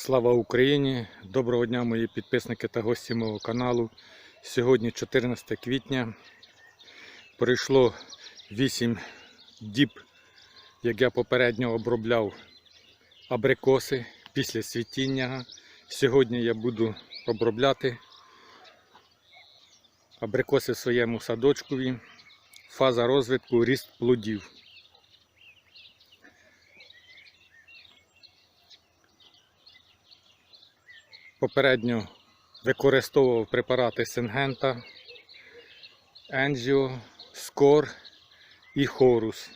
Слава Україні! Доброго дня, мої підписники та гості мого каналу. Сьогодні 14 квітня. Пройшло 8 діб, як я попередньо обробляв абрикоси після світіння. Сьогодні я буду обробляти абрикоси в своєму садочкові. Фаза розвитку ріст плодів. Попередньо використовував препарати Сингента, Енжіо, Скор і Хорус.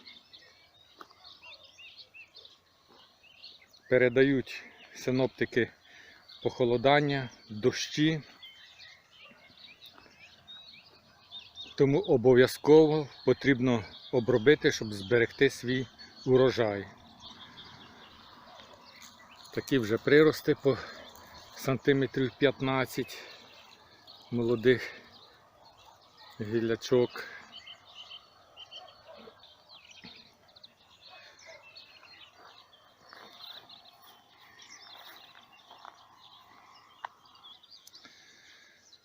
Передають синоптики похолодання, дощі. Тому обов'язково потрібно обробити, щоб зберегти свій урожай. Такі вже прирости по сантиметрів 15 молодих гіллячок.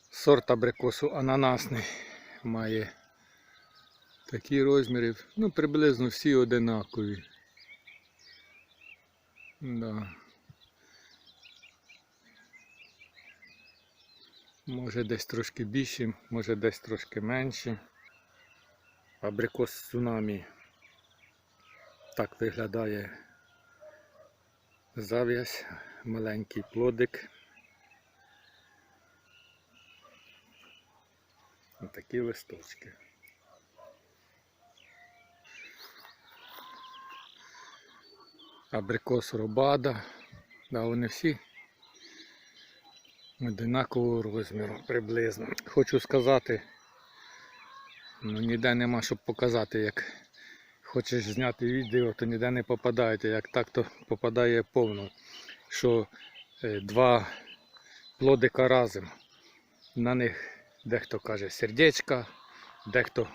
Сорт абрикосу ананасний має такі розміри, ну приблизно всі одинакові. Да. Може десь трошки більші, може десь трошки менші. Абрикос цунамі. Так виглядає зав'язь, маленький плодик. Ось такі листочки. Абрикос робада. Да, вони всі одинакового розміру приблизно. Хочу сказати, ну ніде нема щоб показати, як хочеш зняти відео, то ніде не попадаєте. Як так, то попадає повно. Що е, два плодика разом. На них дехто каже сердечка, дехто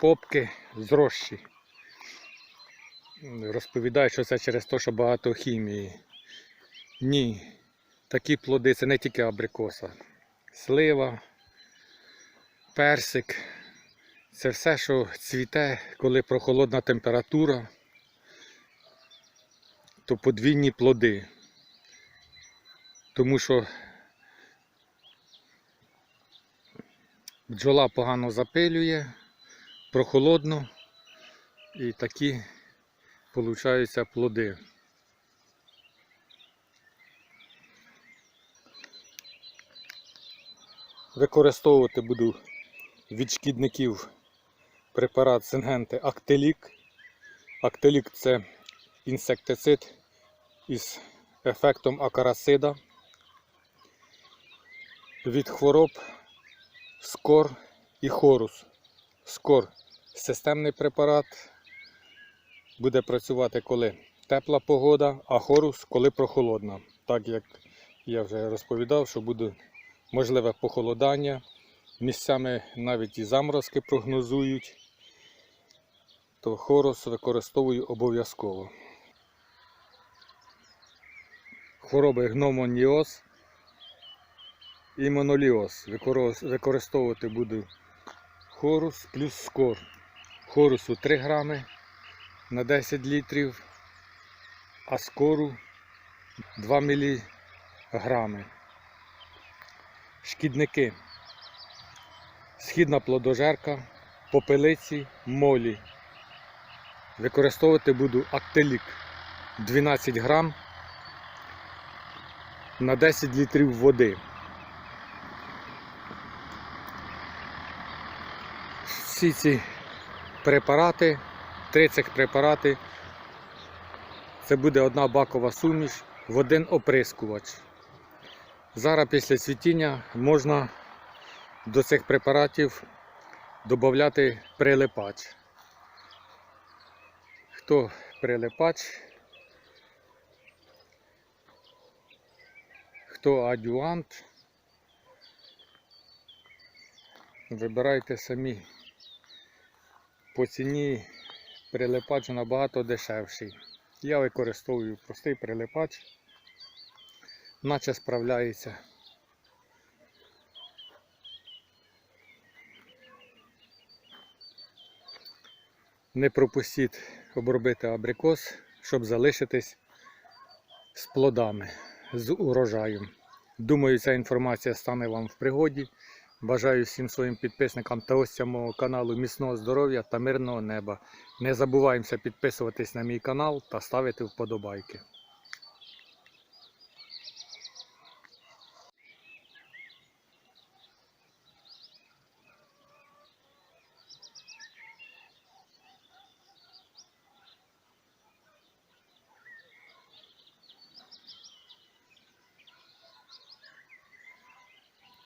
попки, зрощі. Розповідають, що це через те, що багато хімії. Ні, такі плоди це не тільки абрикоса. Слива, персик. Це все, що цвіте, коли прохолодна температура, то подвійні плоди. Тому що бджола погано запилює, прохолодно і такі получаються плоди. Використовувати буду від шкідників препарат Сингенти Актелік. Актелік це інсектицид із ефектом акарасида. Від хвороб скор і хорус. Скор системний препарат. Буде працювати коли тепла погода, а хорус коли прохолодна. Так як я вже розповідав, що буде можливе похолодання. Місцями навіть і заморозки прогнозують, то хорус використовую обов'язково. Хвороби гномоніоз і моноліоз. Використовувати буду хорус плюс скор. Хорусу 3 грами на 10 літрів, а скору 2 міліграми. Шкідники. Східна плодожерка, попелиці, молі. Використовувати буду актелік 12 грам на 10 літрів води. Всі ці препарати, три цих препарати, це буде одна бакова суміш в один оприскувач. Зараз після цвітіння можна до цих препаратів додати прилипач. Хто прилипач, хто адюант, вибирайте самі. По ціні прилипач набагато дешевший. Я використовую простий прилипач. Наче справляється. Не пропустіть обробити абрикос, щоб залишитись з плодами, з урожаєм. Думаю, ця інформація стане вам в пригоді. Бажаю всім своїм підписникам та гостям мого каналу міцного здоров'я та мирного неба. Не забуваємося підписуватись на мій канал та ставити вподобайки.